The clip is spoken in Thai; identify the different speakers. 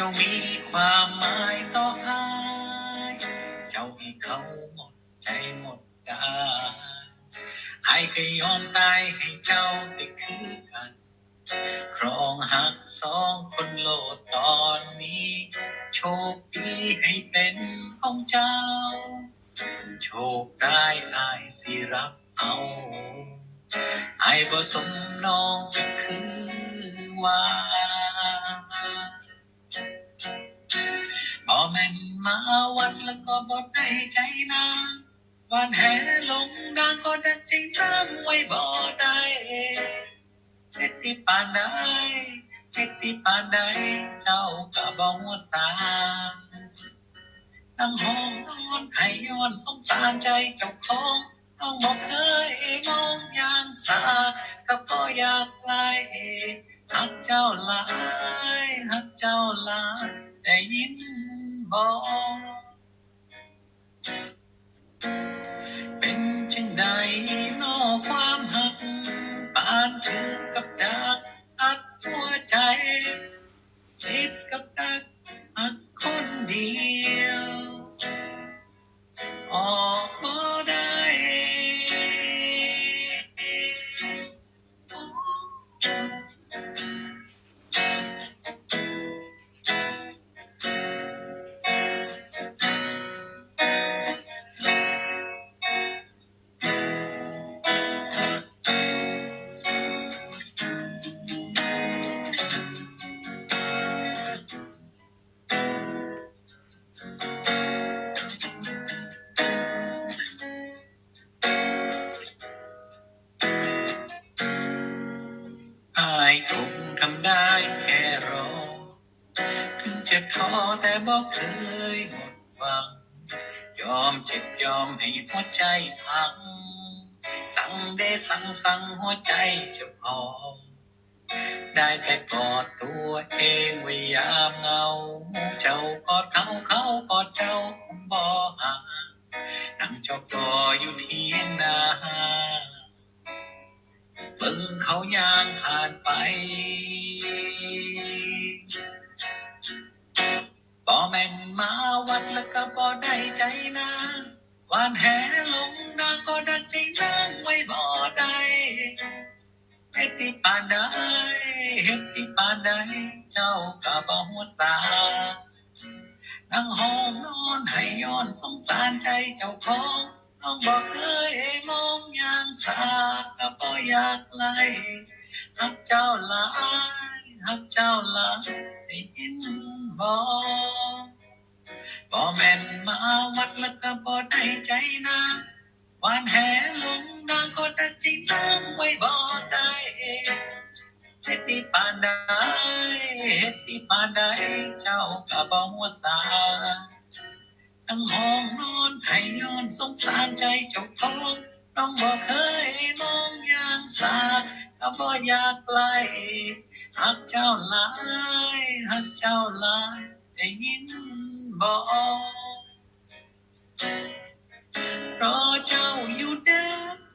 Speaker 1: จ้ามีความหมายต่ออายเจ้าให้เขาหมดใจหมดกายอายก็ยอมตายให้เจ้าได้คือกัน ครองหักสองคนโลดตอนนี้ โชคดีให้เป็นของเจ้า โชคได้อายสิรับเอาไอายบ่สมน้องคือว่า แม่นมาวันแล้วก็บ่ได้ใจนาวันแหลงดางก็ดักใจนางไว้บ่ได้เฮ็ดที่ปานใดเฮ็ดที่ปานใดเจ้าก็บ่ฮู้สานั่งห้องนอนให้ย้อนสงสารใจเจ้าของน้องบอกเคยมองอย่างสาก็บ่อยากไล่หักเจ้าหลายหักเจ้าหลายได้ยิน บ คงทำได้แค่รอถึงจะท้อแต่บอกเคยหมดหวัง ยอมเจ็บยอมให้หัวใจพัง สั่งได้สั่งสั่งหัวใจจ้าขอได้แต่กอดตัวเองไว้ยามเงา เจ้ากอดเขาเขากอดเจ้าคงบ่ห่างนั่งจอกออยู่เที่ยงนา หวานแหลงนางก็ดักใจนางไว้บ่ได้เฮ็ดที่ปานใดเฮ็ดที่ปานใดเจ้าก็บ่ฮู้สานั่งห้องนอน ให้ย้อนสงสารใจนางหวานแหลงนางก็ดักใจนางไว้บ่ได้เฮ็ดที่ปานใดเฮ็ดที่ปานใดเจ้าก็บ่ฮู้สานั่งห้องนอนให้อนสงสารใจเจ้าของน้องบอกเคยมองอย่างสาก็บ่อยากไกลหักเจ้าหลายหักเจ้าหลายได้ยินบ่ Thank you. เพราะเจ้าอยู่เดิม